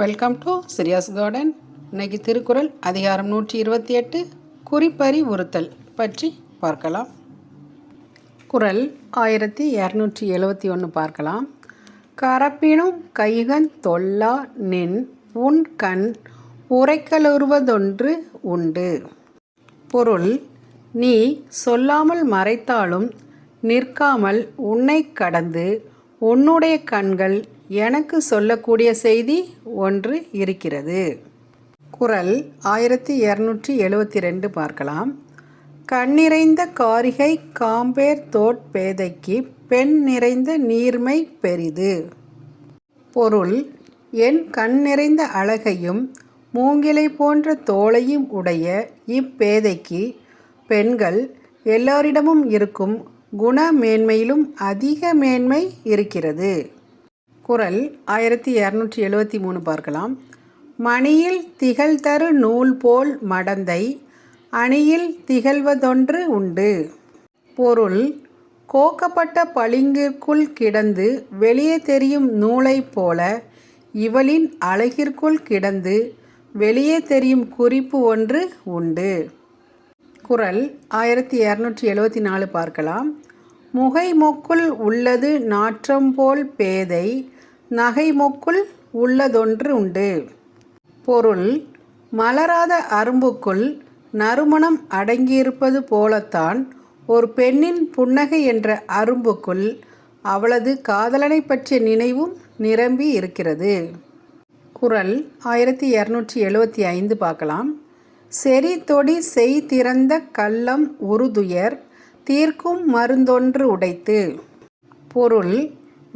Welcome to சிரியாஸ் garden இன்னைக்கு திருக்குறள் அதிகாரம் நூற்றி இருபத்தி எட்டு குறிப்பறி உறுத்தல் பற்றி பார்க்கலாம். குறள் ஆயிரத்தி இரநூற்றி எழுபத்தி ஒன்று பார்க்கலாம். கரப்பினும் கைகன் தொல்லா நின் உன் கண் உரைக்கலுறுவதொன்று உண்டு. பொருள் நீ சொல்லாமல் மறைத்தாலும் நிற்காமல் உன்னை கடந்து உன்னுடைய கண்கள் எனக்கு சொல்லக்கூடிய செய்தி ஒன்று இருக்கிறது. குரல் ஆயிரத்தி இரநூற்றி எழுபத்தி ரெண்டு பார்க்கலாம். கண்ணிறைந்த காரிகை காம்பேர் தோட் பேதைக்கு பெண் நிறைந்த நீர்மை பெரிது. பொருள் என் கண் நிறைந்த அழகையும் மூங்கிலை போன்ற தோளையும் உடைய இப்பேதைக்கு பெண்கள் எல்லோரிடமும் இருக்கும் குண மேன்மையிலும் அதிக மேன்மை இருக்கிறது. குரல் ஆயிரத்தி இரநூற்றி எழுபத்தி மூணு பார்க்கலாம். மணியில் திகழ்தரு நூல் போல் மடந்தை அணியில் திகழ்வதொன்று உண்டு. பொருள் கோக்கப்பட்ட பளிங்கிற்குள் கிடந்து வெளியே தெரியும் நூலைப் போல இவளின் அழகிற்குள் கிடந்து வெளியே தெரியும் குறிப்பு ஒன்று உண்டு. குரல் ஆயிரத்தி இரநூற்றி எழுபத்தி நாலு பார்க்கலாம். முகை மொக்குள் உள்ளது நாற்றம் போல் பேதை நகைமொக்குள் உள்ளதொன்று உண்டு. பொருள் மலராத அரும்புக்குள் நறுமணம் அடங்கியிருப்பது போலத்தான் ஒரு பெண்ணின் புன்னகை என்ற அரும்புக்குள் அவளது காதலனை பற்றிய நினைவும் நிரம்பி இருக்கிறது. குரல் ஆயிரத்தி இரநூற்றி எழுபத்தி ஐந்து பார்க்கலாம். செறி தொடி செய் திறந்த கள்ளம் உருதுயர் தீர்க்கும் மருந்தொன்று உடைத்து. பொருள்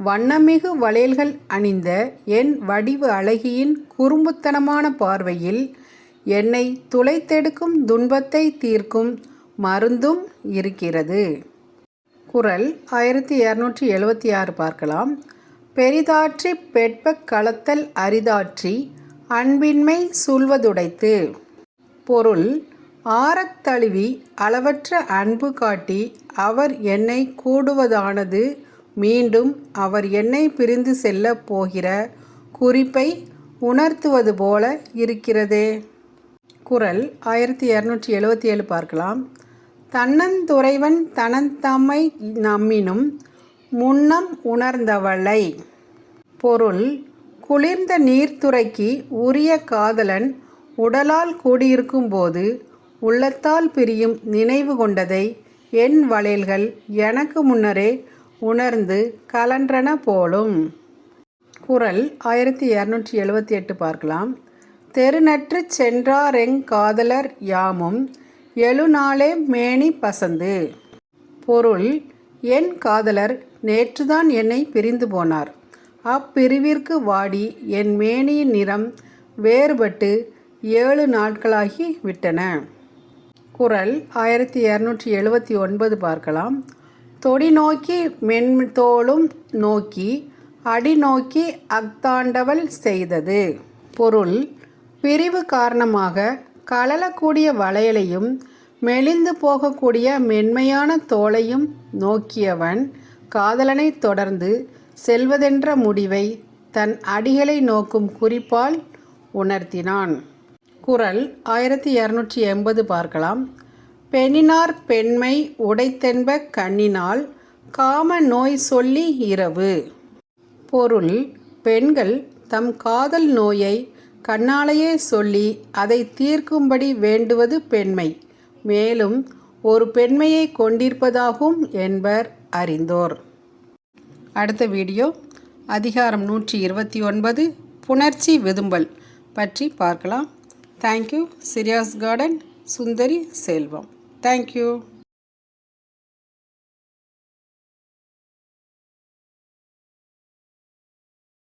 வண்ணமிகு வளையல்கள் அணிந்த என் வடிவு அழகியின் குறும்புத்தனமான பார்வையில் என்னை துளைத்தெடுக்கும் துன்பத்தை தீர்க்கும் மருந்தும் இருக்கிறது. குரல் ஆயிரத்தி இரநூற்றி எழுபத்தி ஆறு பார்க்கலாம். பெரிதாற்றி பெட்ப களத்தல் அரிதாற்றி அன்பின்மை சூழ்வதுடைத்து. பொருள் ஆறத்தழுவி அளவற்ற அன்பு காட்டி அவர் என்னை கூடுவதானது மீண்டும் அவர் என்னை பிரிந்து செல்லப் போகிற குறிப்பை உணர்த்துவது போல இருக்கிறதே. குரல் ஆயிரத்தி இரநூற்றி எழுபத்தி ஏழு பார்க்கலாம். தன்னந்துறைவன் தனந்தம்மை நம்மினும் முன்னம் உணர்ந்தவளை. பொருள் குளிர்ந்த நீர்த்துறைக்கு உரிய காதலன் உடலால் கூடியிருக்கும்போது உள்ளத்தால் பிரியும் நினைவு கொண்டதை என் வளையல்கள் எனக்கு முன்னரே உணர்ந்து கலன்றன போலும். குரல் ஆயிரத்தி இரநூற்றி எழுபத்தி எட்டு பார்க்கலாம். தெருநற்று சென்றாரெங் காதலர் யாமும் எழுநாளே மேனி பசந்து. பொருள் என் காதலர் நேற்றுதான் என்னை பிரிந்து போனார். அப்பிரிவிற்கு வாடி என் மேனியின் நிறம் வேறுபட்டு ஏழு நாட்களாகி விட்டன. குரல் ஆயிரத்தி இரநூற்றி எழுபத்தி ஒன்பது பார்க்கலாம். தொடி நோக்கி மென்தோளும் நோக்கி அடி நோக்கி அக்தாண்டவள் செய்தது. பொருள் பிரிவு காரணமாக கலலக்கூடிய வளையலையும் மெலிந்து போகக்கூடிய மென்மையான தோலையும் நோக்கியவன் காதலனை தொடர்ந்து செல்வதென்ற முடிவை தன் அடிகளை நோக்கும் குறிப்பால் உணர்த்தினான். குரல் ஆயிரத்தி இரநூற்றி எண்பது பார்க்கலாம். பெண்ணினார் பெண்மை உடைத்தென்ப கண்ணினால் காம நோய் சொல்லி இரவு. பொருள் பெண்கள் தம் காதல் நோயை கண்ணாலேயே சொல்லி அதை தீர்க்கும்படி வேண்டுவது பெண்மை. மேலும் ஒரு பெண்மையை கொண்டிருப்பதாகும் என்பர் அறிந்தோர். அடுத்த வீடியோ அதிகாரம் நூற்றி இருபத்தி ஒன்பது புணர்ச்சி விதும்பல் பற்றி பார்க்கலாம். தேங்க்யூ சிரியாஸ் கார்டன் சுந்தரி செல்வம் தேங்க்யூ